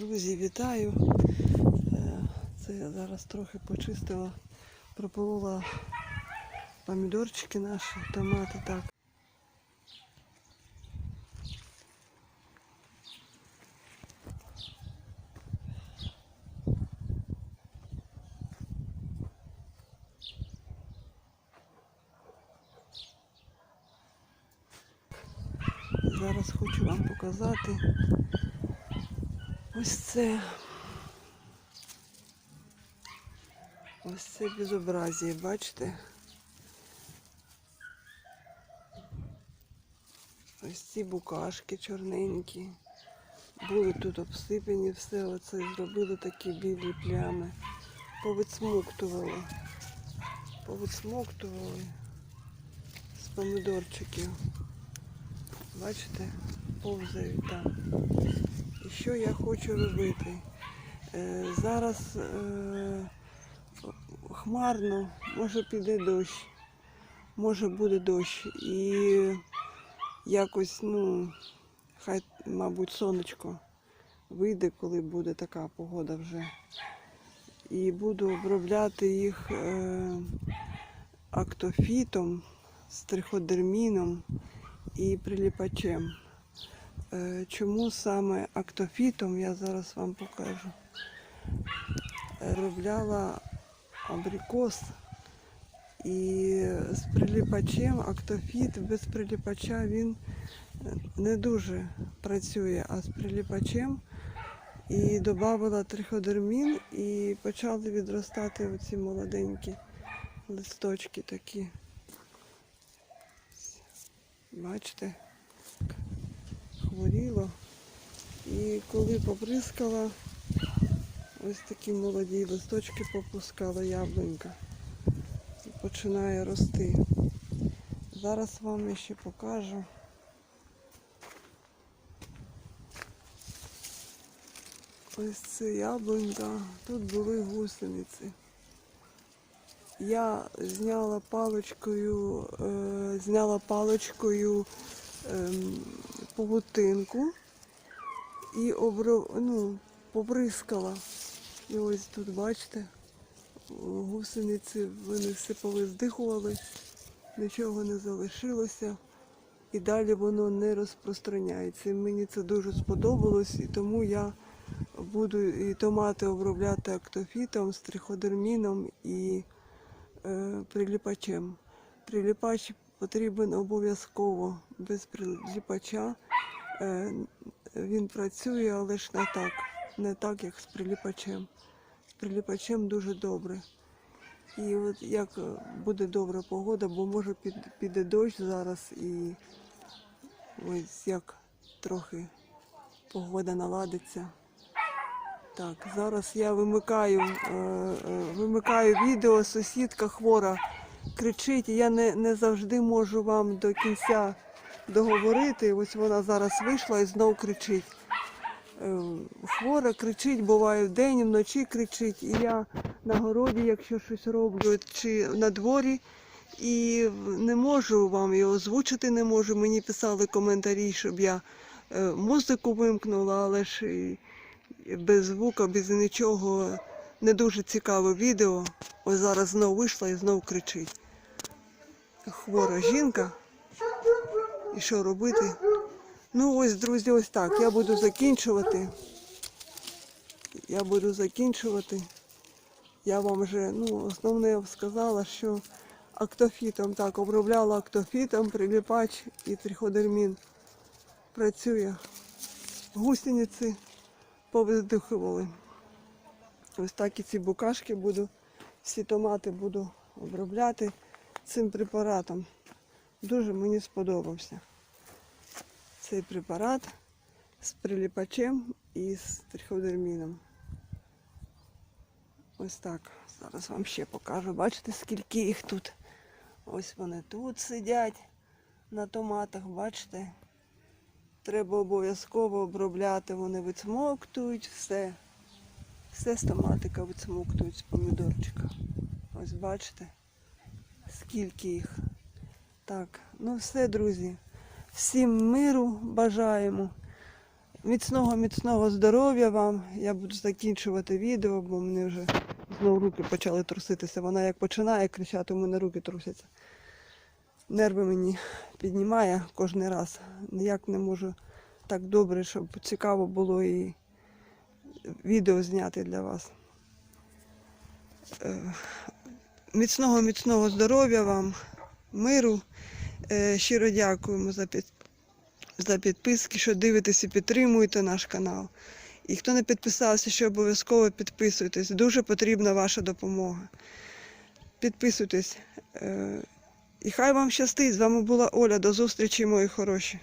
Друзі, вітаю. Е, Це я зараз трохи почистила, прополола помідорчики наші, томати так. Зараз хочу вам показати ось це. Ось це безобразія, бачите? Ось ці букашки чорненькі. Були тут обсипані, все оце зробили такі білі плями. Повицмоктували. Повицмоктували з помідорчиків. Бачите, повзають там. Що я хочу робити? Е, зараз е, хмарно, може піде дощ, може буде дощ. І якось, ну, хай, мабуть, сонечко вийде, коли буде така погода вже. І буду обробляти їх е, актофітом, з триходерміном і приліпачем. Е, Чому саме актофітом, я зараз вам покажу. Робляла абрикос і з приліпачем актофіт без приліпача він не дуже працює, а з приліпачем і додавала триходермін і почали відростати оці молоденькі листочки такі. Бачите, хворіло. І коли поприскала, ось такі молоді листочки попускала яблунька. І починає рости. Зараз вам ще покажу. Ось це яблунька. Тут були гусениці. Я зняла паличкою, е, зняла паличкою ем, павутинку і обро, ну, побризкала. І ось тут, бачите, гусениці вони все повиздихували, нічого не залишилося. І далі воно не розпространяється. Мені це дуже сподобалось, і тому я буду і томати обробляти актофітом, з триходерміном і е, приліпачем. Приліпач потрібен обов'язково без приліпача. Е, він працює, але ж не так, не так, як з приліпачем. З приліпачем дуже добре. І от як буде добра погода, бо може під, піде дощ зараз і ось як трохи погода наладиться. Так, зараз я вимикаю, е, е, вимикаю відео, сусідка хвора кричить, я не, не завжди можу вам до кінця договорити. Ось вона зараз вийшла і знов кричить. Е, Хвора кричить, буває вдень, вночі кричить. І я на городі, якщо щось роблю, чи на дворі, і не можу вам його озвучити, не можу. Мені писали коментарі, щоб я е, музику вимкнула, але ж і без звука, без нічого. Не дуже цікаве відео. Ось зараз знов вийшла і знов кричить. Хвора жінка. І що робити? Ну ось, друзі, ось так. Я буду закінчувати. Я буду закінчувати. Я вам вже ну, основне сказала, що актофітом так, обробляла актофітом, приліпач і триходермін. Працює. Гусениці повиздихували. Ось так і ці букашки буду, всі томати буду обробляти цим препаратом. Дуже мені сподобався цей препарат з приліпачем і з триходерміном. Ось так. Зараз вам ще покажу. Бачите, скільки їх тут. Ось вони тут сидять на томатах, бачите? Треба обов'язково обробляти, вони вицмоктують все. Все з томатика вицмоктують з помідорчика. Ось бачите, скільки їх. Так, ну все, друзі. Всім миру бажаємо. Міцного, міцного здоров'я вам. Я буду закінчувати відео, бо мене вже знову руки почали труситися. Вона як починає кричати, у мене руки трусяться. Нерви мені піднімає кожен раз. Ніяк не можу так добре, щоб цікаво було і відео зняти для вас. Е, Міцного, міцного здоров'я вам, миру. Е, Щиро дякуємо за, під... за підписки, що дивитесь і підтримуєте наш канал. І хто не підписався, ще обов'язково підписуйтесь. Дуже потрібна ваша допомога. Підписуйтесь. Е, І хай вам щастить. З вами була Оля. До зустрічі, мої хороші.